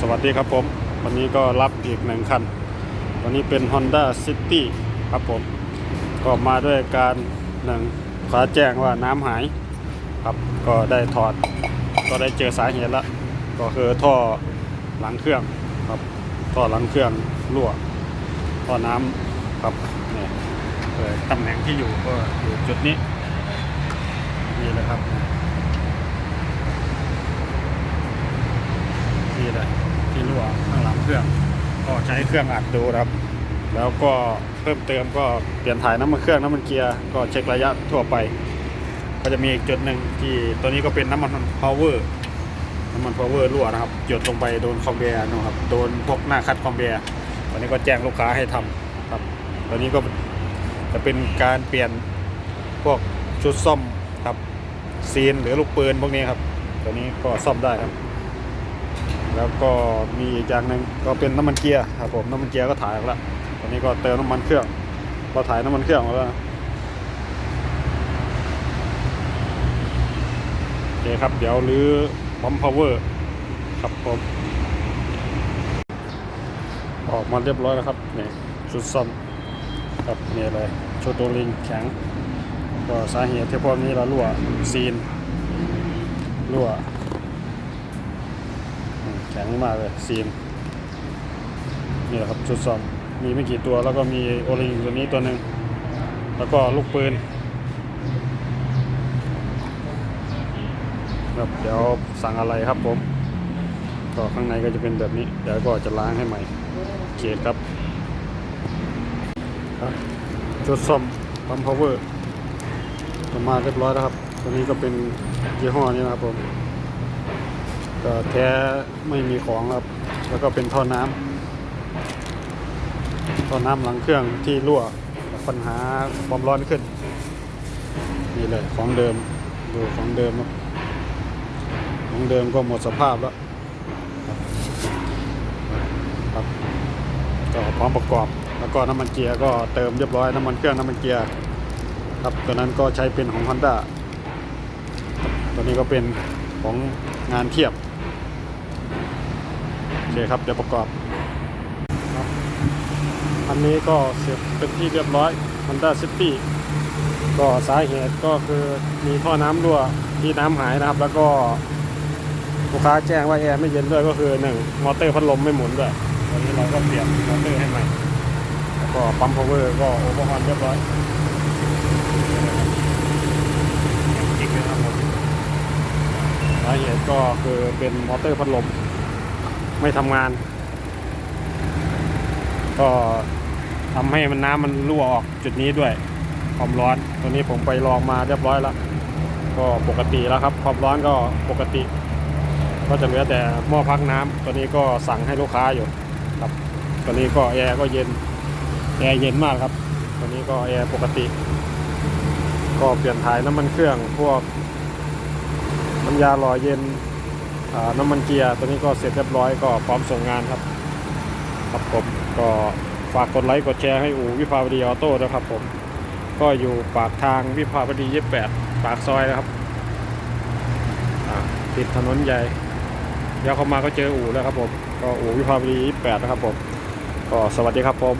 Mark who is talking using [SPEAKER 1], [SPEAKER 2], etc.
[SPEAKER 1] สวัสดีครับผม วันนี้ก็รับอีกหนึ่งคัน วันนี้เป็น Honda City ครับผม ก็มาด้วยการหนึ่งขอแจ้งว่าน้ำหายครับ ก็ได้ถอด ก็ได้เจอสาเหตุล้วก็คือท่อหลังเครื่องครับ ท่อหลังเครื่องรั่ว ท่อน้ำครับเนี่ยตำแหน่งที่อยู่ก็อยู่จุดนี้ นี่เลยครับนี่เลย ที่รั่วข้างหลังเครื่อง ก็ใช้เครื่องอัดดูนะครับ แล้วก็เพิ่มเติมก็เปลี่ยนถ่ายน้ำมันเครื่องน้ำมันเกียร์ก็เช็คระยะทั่วไป ก็จะมีอีกจุดหนึ่งที่ตัวนี้ก็เป็นน้ำมันพาวเวอร์น้ำมันพาวเวอร์รั่วนะครับหยดลงไปโดนคอมเบียร์นะครับโดนพวกหน้าคัดคอมเบียร์ตอนนี้ก็แจ้งลูกค้าให้ทำครับตอนนี้ก็จะเป็นการเปลี่ยนพวกชุดซ่อมครับซีนหรือลูกปืนพวกนี้ครับตัวนี้ก็ซ่อมได้ครับ แล้วก็มีอีกอย่างหนึ่งก็เป็นน้ำมันเกียร์ครับผมน้ำมันเกียร์ก็ถ่ายออกแล้วตอนนี้ก็เติมน้ำมันเครื่องก็ถ่ายน้ำมันเครื่องออกแล้วโอเคครับเดี๋ยวรื้อปั๊มพาวเวอร์ครับผมออกมาเรียบร้อยแล้วครับนี่ชุดซ่อมครับนี่เลยชุดโดลิงแข็งก็สาเหตุที่พวกนี้เรารั่วซีนรั่ว ข็งมากเลยซีนนี่แหละครับชุดซ่อมมีไม่กี่ตัวแล้วก็มีโอลิงตัวนี้ตัวหนึ่งแล้วก็ลูกปืนครับเดี๋ยวสั่งอะไรครับผม ก็ข้างในก็จะเป็นแบบนี้ เดี๋ยวก็จะล้างให้ใหม่โอเคครับครับชุดซ่อมปั๊มพาวเวอร์มาเรียบร้อยแล้วครับ ตัวนี้ก็เป็นยี่ห้อนี้นะครับผม ก็แท้ไม่มีของครับ แล้วก็เป็นท่อน้ำท่อน้ำหลังเครื่องที่รั่วปัญหาความร้อนขึ้น นี่เลยของเดิมดูของเดิมครับของเดิมก็หมดสภาพแล้วครับก็พร้อมประกอบ แล้วก็น้ำมันเกียร์ก็เติมเรียบร้อยน้ำมันเครื่องน้ำมันเกียร์ครับตัวนั้นก็ใช้เป็นของ Honda ตัวนี้ก็เป็นของงานเทียบ เคครับเดี๋ยวประกอบอันนี้ก็เสร็จเป็นที่เรียบร้อย Honda City ก็สาเหตุก็คือมีท่อน้ำรั่วที่น้ำหายนะครับ แล้วก็ลูกค้าแจ้งว่าแอร์ไม่เย็นด้วยก็คือหนึ่งมอเตอร์พัดลมไม่หมุนด้วยตอนนี้เราก็เปลี่ยนมอเตอร์ให้ใหม่แล้วก็ปั๊มพาวเวอร์ก็โอเวอร์ฮอนเรียบร้อยสาเหตุก็คือเป็นมอเตอร์พัดลม ไม่ทำงาน ก็ทำให้มันน้ำมันรั่วออกจุดนี้ด้วยความร้อนตัวนี้ผมไปลองมาเรียบร้อยแล้ว ก็ปกติแล้วครับความร้อนก็ปกติ ก็จะเหลือแต่หม้อพักน้ำตัวนี้ก็สั่งให้ลูกค้าอยู่ครับตัวนี้ก็แอร์ก็เย็นแอร์เย็นมากครับตัวนี้ก็แอร์ปกติ ก็เปลี่ยนถ่ายน้ำมันเครื่องพวกน้ำยาหล่อเย็น น้ำมันเกียร์ตัวนี้ก็เสร็จเรียบร้อยก็พร้อมส่งงานครับ ครับผมก็ฝากกดไลค์กดแชร์ให้อู่วิภาวดีออโต้ด้วยครับผมก็อยู่ปากทางวิภาวดี28ปากซอยนะครับติดถนนใหญ่เดี๋ยวเข้ามาก็เจออู่แล้วครับผมก็อู่วิภาวดี28นะครับผมก็สวัสดีครับผม